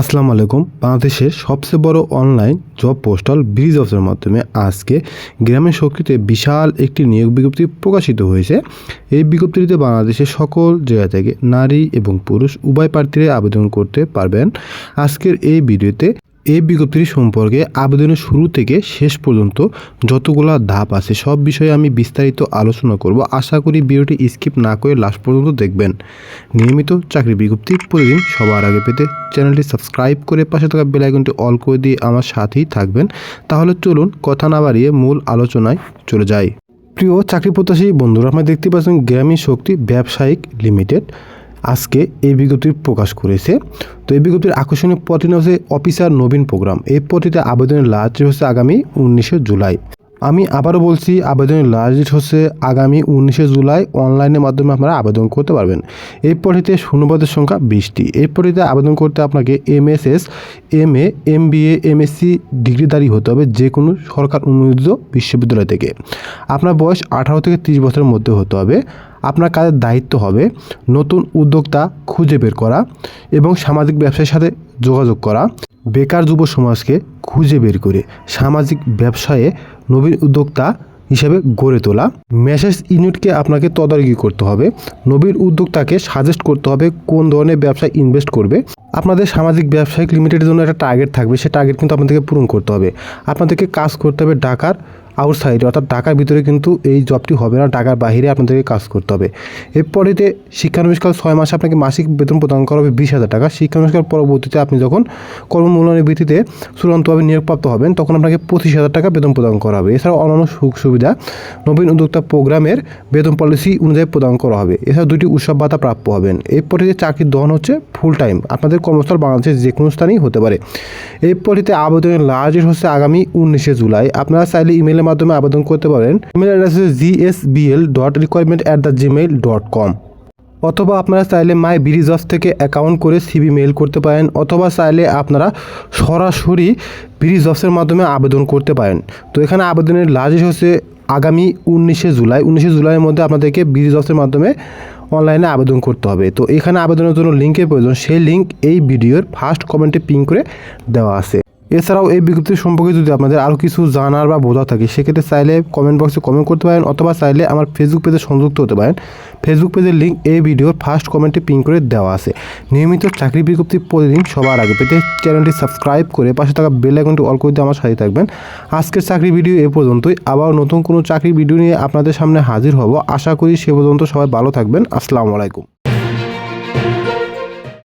আসসালামু আলাইকুম। বাংলাদেশের সবচেয়ে বড় অনলাইন জব পোস্টাল ব্রিজ অফিসের মাধ্যমে আজকে গ্রামের শক্তিতে বিশাল একটি নিয়োগ বিজ্ঞপ্তি প্রকাশিত হয়েছে। এই বিজ্ঞপ্তিতে বাংলাদেশের সকল জায়গা থেকে নারী এবং পুরুষ উভয় প্রার্থীরা আবেদন করতে পারবেন। আজকের এই ভিডিওতে এই বিজ্ঞপ্তিটি সম্পর্কে আবেদনের শুরু থেকে শেষ পর্যন্ত যতগুলো ধাপ আছে, সব বিষয়ে আমি বিস্তারিত আলোচনা করব। আশা করি ভিডিওটি স্কিপ না করে লাস্ট পর্যন্ত দেখবেন। নিয়মিত চাকরি বিজ্ঞপ্তি প্রতিদিন সবার আগে পেতে চ্যানেলটি সাবস্ক্রাইব করে পাশে থাকা বেল আইকনটি অল করে দিয়ে আমার সাথেই থাকবেন। তাহলে চলুন কথা না বাড়িয়ে মূল আলোচনায় চলে যাই। প্রিয় চাকরি প্রত্যাশী বন্ধুরা, আপনারা দেখতে পাচ্ছেন গ্রামীণ শক্তি ব্যবসায়িক লিমিটেড। আজকে এই বিজ্ঞপ্তি প্রকাশ করেছে। তো এই বিজ্ঞপ্তির আকর্ষণীয় পদটি হচ্ছে অফিসার নবীন প্রোগ্রাম। এই পদটিতে আবেদনের লাস্ট ডেট হচ্ছে আগামী উনিশে জুলাই। আমি আবারও বলছি, আবেদনের লাস্ট ডেট হচ্ছে আগামী উনিশে জুলাই। অনলাইনের মাধ্যমে আপনারা আবেদন করতে পারবেন। এই পদটিতে শূন্যপদের সংখ্যা বিশটি। এই পদটিতে আবেদন করতে আপনাকে M S S M A M B A M S C ডিগ্রিধারী হতে হবে যে কোনো সরকার অনুমোদিত বিশ্ববিদ্যালয় থেকে। আপনার বয়স আঠারো থেকে তিরিশ বছরের মধ্যে হতে হবে। আপনার কাজের দায়িত্ব হবে নতুন উদ্যোক্তা খুঁজে বের করা এবং সামাজিক ব্যবসার সাথে যোগাযোগ করা, বেকার যুব সমাজকে খুঁজে বের করে সামাজিক ব্যবসায়ে নবীন উদ্যোক্তা হিসেবে গড়ে তোলা। মেসেজ ইউনিটকে আপনাকে তদারকি করতে হবে। নবীন উদ্যোক্তাকে সাজেস্ট করতে হবে কোন ধরনের ব্যবসায় ইনভেস্ট করবে। আপনাদের সামাজিক ব্যবসায়িক লিমিটেডের জন্য একটা টার্গেট থাকবে। সে টার্গেট কিন্তু আপনাদেরকে পূরণ করতে হবে। আপনাদেরকে কাজ করতে হবে ঢাকার আউটসাইডে, অর্থাৎ ঢাকার ভিতরে কিন্তু এই জবটি হবে না, ঢাকার বাইরে আপনাদেরকে কাজ করতে হবে। এরপরেতে শিক্ষানবিষ্কার ছয় মাসে আপনাকে মাসিক বেতন প্রদান করা হবে বিশ হাজার টাকা। শিক্ষানবিষ্কার পরবর্তীতে আপনি যখন কর্মমূল্যায়নের ভিত্তিতে চূড়ান্তভাবে নিয়োগপ্রাপ্ত হবেন, তখন আপনাকে পঁচিশ হাজার টাকা বেতন প্রদান করা হবে। এছাড়াও অন্যান্য সুখ সুবিধা নবীন উদ্যোক্তা প্রোগ্রামের বেতন পলিসি অনুযায়ী প্রদান করা হবে। এছাড়া দুটি উৎসব ভাতা প্রাপ্য হবেন। এরপরে চাকরির দহন হচ্ছে ফুল টাইম আপনাদের কর্মস্থল বাংলাদেশের যে কোনো স্থানেই হতে পারে। এরপরেতে আবেদনের লাস্ট হচ্ছে আগামী উনিশে জুলাই। আপনারা চাইলে ইমেলের মাধ্যমে আবেদন করতে পারেন। ইমেল অ্যাড্রেস হচ্ছে GSBL dot requirement at the Gmail dot com অথবা আপনারা চাইলে মাই বিরিজস থেকে অ্যাকাউন্ট করে সিবি মেল করতে পারেন, অথবা চাইলে আপনারা সরাসরি বিরিজসের মাধ্যমে আবেদন করতে পারেন। তো এখানে আবেদনের লাস্ট হচ্ছে আগামী উনিশে জুলাই। উনিশে জুলাইয়ের মধ্যে আপনাদেরকে বিরিজসের মাধ্যমে অনলাইনে আবেদন করতে হবে। তো এখানে আবেদনের জন্য লিঙ্কের প্রয়োজন, সেই লিঙ্ক এই ভিডিওর ফার্স্ট কমেন্টে পিন করে দেওয়া আছে। এছাড়াও এই বিজ্ঞপ্তি সম্পর্কে যদি আপনাদের আরও কিছু জানার বা বোঝা থাকে, সেক্ষেত্রে চাইলে কমেন্ট বক্সে কমেন্ট করতে পারেন অথবা চাইলে আমার ফেসবুক পেজে সংযুক্ত হতে পারেন। ফেসবুক পেজের লিঙ্ক এই ভিডিওর ফার্স্ট কমেন্টে পিন করে দেওয়া আছে। নিয়মিত চাকরি বিজ্ঞপ্তি প্রতিদিন সবার আগে পেতে চ্যানেলটি সাবস্ক্রাইব করে পাশে থাকা বেল আইকনটি অল করে দিয়ে আমার সাথে থাকবেন। আজকের চাকরি ভিডিও এ পর্যন্তই। আবার নতুন কোনো চাকরি ভিডিও নিয়ে আপনাদের সামনে হাজির হব। আশা করি সে পর্যন্ত সবাই ভালো থাকবেন। আসসালামু আলাইকুম।